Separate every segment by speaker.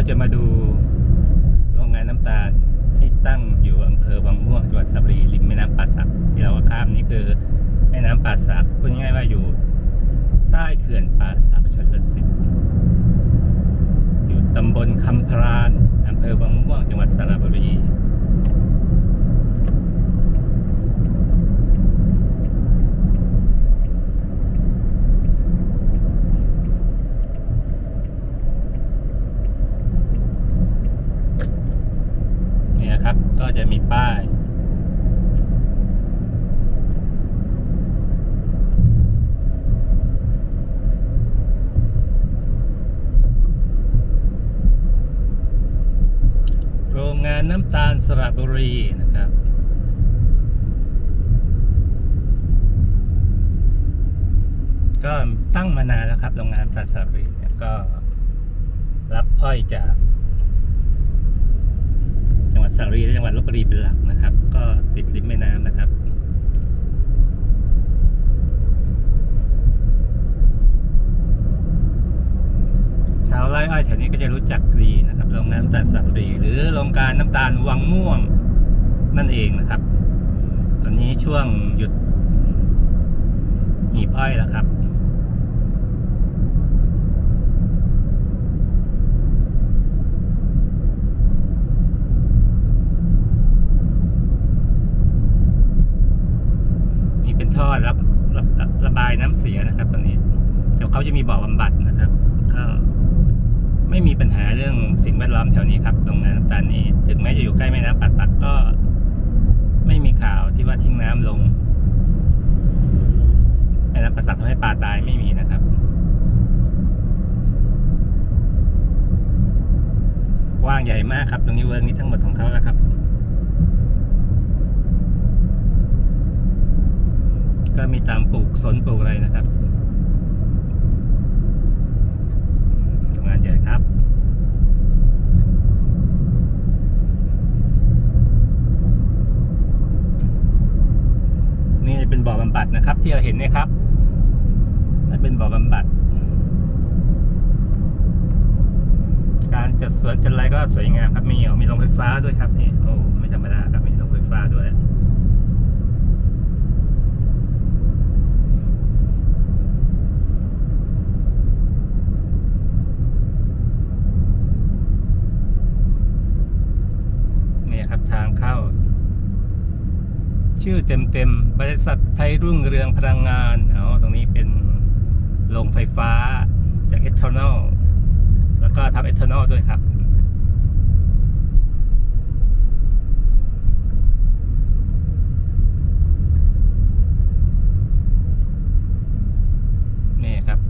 Speaker 1: เราจะมาดูโรงงานน้ำตาลที่ตั้งอยู่อำเภอวังม่วงจังหวัดสระบุรีริมแม่น้ำป่าสักที่เราข้ามนี่คือแม่น้ำป่าสักพูดง่ายๆว่าอยู่ ใต้เขื่อนป่าสักชลสิทธิ์อยู่ตำบลคำพรานอำเภอวังม่วงจังหวัดสระบุรี นี่นะครับ ก็จะมีป้าย โรงงา นน้ำตาลสระบุรีนะครับ ก็ตั้งมานานแล้วครับโรงงานน้ำตาลสระบุรีเนี่ยก็รับอ้อยจาก จังหวัดสระบุรีและจังหวัดลบบุรีเป็นหลักนติดริมแม่น้ำนะครับ ชาวไร่อ้อยแถว จักดีนะครับโรงงานน้ำตาลสระบุรีหรือโรงการน้ำตาลวังม่วงนั่นเองนะครับ ตอนนี้ช่วงหยุดหีบอ้อยแล้วครับนี่เป็นท่อรับระระระบายน้ำเสียนะครับ ตอนนี้เดี๋ยวเขาจะมีบ่อบำบัดนะครับ ก็ ไม่มีปัญหาเรื่องสิ่งแวดล้อมแถวนี้ครับโรงงานน้ำตาลนี่ถึงแม้จะอยู่ใกล้แม่น้ำป่าสักก็ ไม่มีข่าวที่ว่าทิ้งน้ำลงแม่น้ำป่าสักทำให้ปลาตายไม่มีนะครับกว้างใหญ่มากครับ ตรงนี้เวิร์กนี้ทั้งหมดของเขาแล้วครับ ก็มีตามปลูกสนปลูกอะไรนะครับทำงานใหญ่ครับ นี่ เป็นบ่อบำบัดนะครับ ที่เราเห็นเนี่ยครับนั่นเป็นบ่อบำบัด การจัดสวนจัดอะไรก็สวยงามครับมีมีโรงไฟฟ้าด้วยครับนี่โอ้ไม่ธรรมดาครับมีโรงไฟฟ้าด้วย นี่ครับทางเข้า ชื่อเต็มๆ บริษัทไทยรุ่งเรืองพลังงานเอาตรงนี้เป็นโรงไฟฟ้าจากเอทานอลแล้วก็ทำเอทานอลด้วยครับ นี่ครับ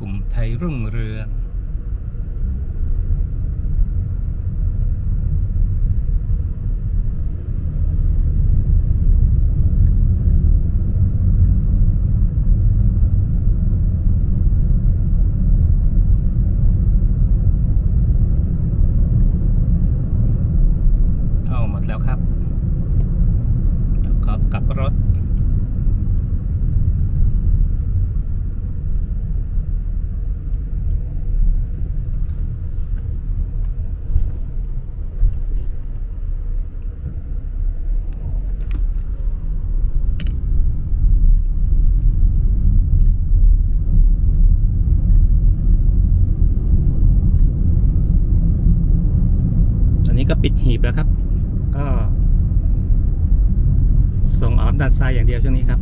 Speaker 1: กลุ่ม ไทยรุ่งเรืองเอาหมดแล้วครับขอกลับรถ ก็ปิดหีบแล้วครับ ก็ ส่งออกด้านซ้ายอย่างเดียวช่วงนี้ครับ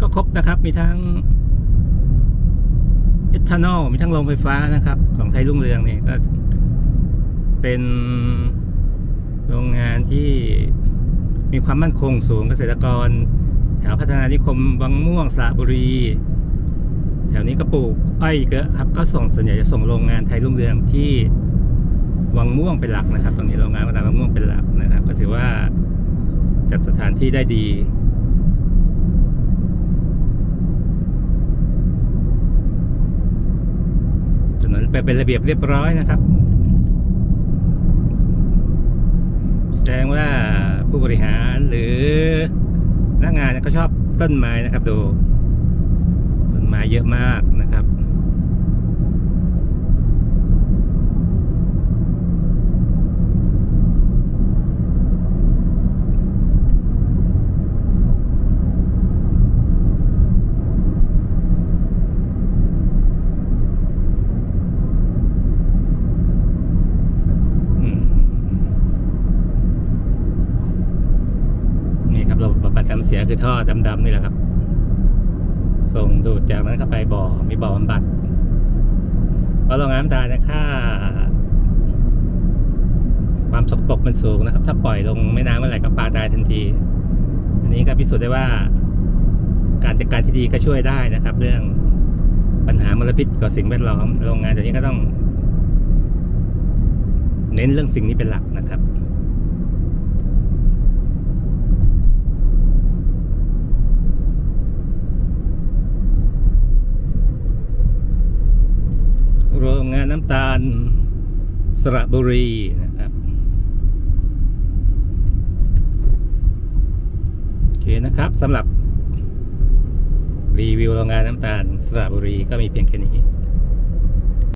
Speaker 1: ก็ครบนะครับมีทั้งเอทานอลมีทั้งโรงไฟฟ้านะครับ ของไทยรุ่งเรืองนี่ก็ เป็นโรงงานที่มีความมั่นคงสูงเกษตรกร แถวพัฒนานิคมวังม่วงสระบุรี แถวนี้ก็ปลูกอ้อยเยอะครับก็ส่งส่วนใหญ่จะส่งโรงงานไทยรุ่งเรืองที่ วังม่วงเป็นหลักนะครับ ตรงนี้โรงงานวังม่วงเป็นหลักนะครับ ก็ถือว่าจัดสถานที่ได้ดีถนนไปเป็นระเบียบเรียบร้อยนะครับ แสดงว่าผู้บริหารหรือพนักงานเนี่ยก็ชอบต้นไม้นะครับดูต้นไม้เยอะมากนะครับ อืมนี่ครับระบบบำบัดน้ำเสีย คือท่อดำๆนี่แหละครับ ส่งดูดจากนั้นเข้าไปบ่อมีบ่อบำบัดเพราะโรงงานน้ำตาลเนี่ยค่า ความสกปรกมันสูงนะครับ ถ้าปล่อยลงแม่น้ำเมื่อไหร่ก็ปลาตายทันที อันนี้ก็พิสูจน์ได้ว่า การจัดการที่ดีก็ช่วยได้นะครับ เรื่องปัญหามลพิษกับสิ่งแวดล้อมโรงงานเดี๋ยวนี้ก็ต้อง เน้นเรื่องสิ่งนี้เป็นหลักนะครับ โรงงานน้ำ ตาลสระบุรีนะครับโอเคนะครับสำหรับรีวิวโรงงานน้ำตาลสระบุรีก็มีเพียงแค่นี้